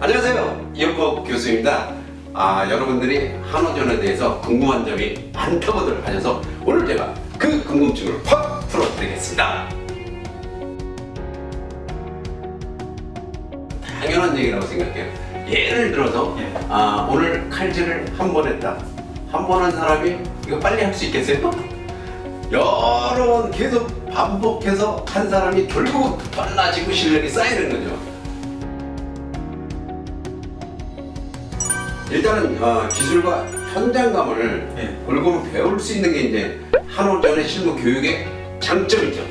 안녕하세요. 이영복 교수입니다. 아, 여러분들이 한호전에 대해서 궁금한 점이 많다고들 하셔서 오늘 제가 그 궁금증을 확 풀어드리겠습니다. 당연한 얘기라고 생각해요. 예를 들어서 예. 아, 오늘 칼질을 한 번 했다. 한 번 한 사람이 이거 빨리 할 수 있겠어요? 여러 번 계속 반복해서 한 사람이 결국 빨라지고 실력이 쌓이는 거죠. 일단은 어, 기술과 현장감을 예. 골고루 배울 수 있는 게 이제 한호전의 실무 교육의 장점이죠.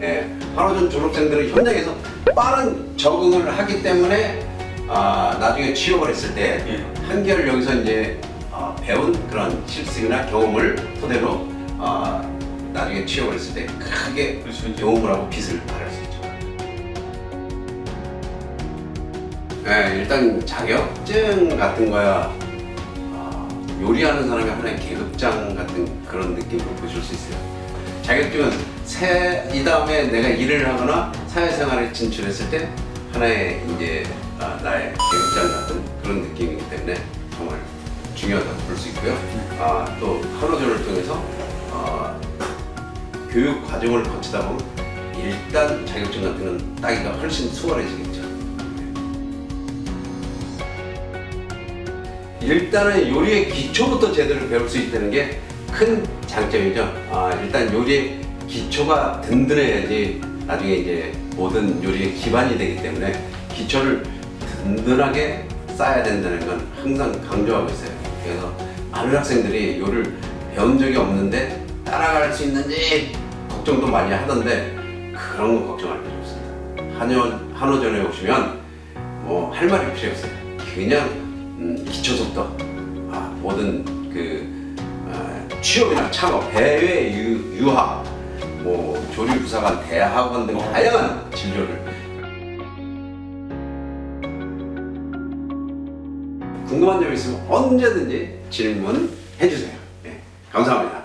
예, 한호전 졸업생들은 현장에서 빠른 적응을 하기 때문에 아, 나중에 취업을 했을 때 예. 한결 여기서 이제 아, 배운 그런 실습이나 경험을 토대로 아, 나중에 취업을 했을 때 크게 그렇죠. 이제 도움을 하고 빚을 발할 수 있죠. 네, 일단 자격증 같은 거야 아, 요리하는 사람이 하나의 계급장 같은 그런 느낌으로 보실 수 있어요. 자격증은 새, 이 다음에 내가 일을 하거나 사회생활에 진출했을 때 하나의 이제 아, 나의 계급장 같은 그런 느낌이기 때문에 정말 중요하다고 볼 수 있고요. 아, 또 한호전을 통해서 아, 교육 과정을 거치다 보면 일단 자격증 같은 건 따기가 훨씬 수월해지겠죠. 일단은 요리의 기초부터 제대로 배울 수 있다는 게 큰 장점이죠. 아, 일단 요리의 기초가 든든해야지 나중에 이제 모든 요리의 기반이 되기 때문에 기초를 든든하게 쌓아야 된다는 건 항상 강조하고 있어요. 그래서 많은 학생들이 요리를 배운 적이 없는데 따라갈 수 있는지 걱정도 많이 하던데 그런 거 걱정할 필요 없습니다. 한호, 한호전에 오시면 뭐 할 말이 필요 없어요. 그냥 음, 기초부터 아, 모든 그 아, 취업이나 창업, 해외 유, 유학, 뭐 조리부사관, 대학원 등 다양한 진료를 궁금한 점 있으면 언제든지 질문해 주세요. 예, 감사합니다.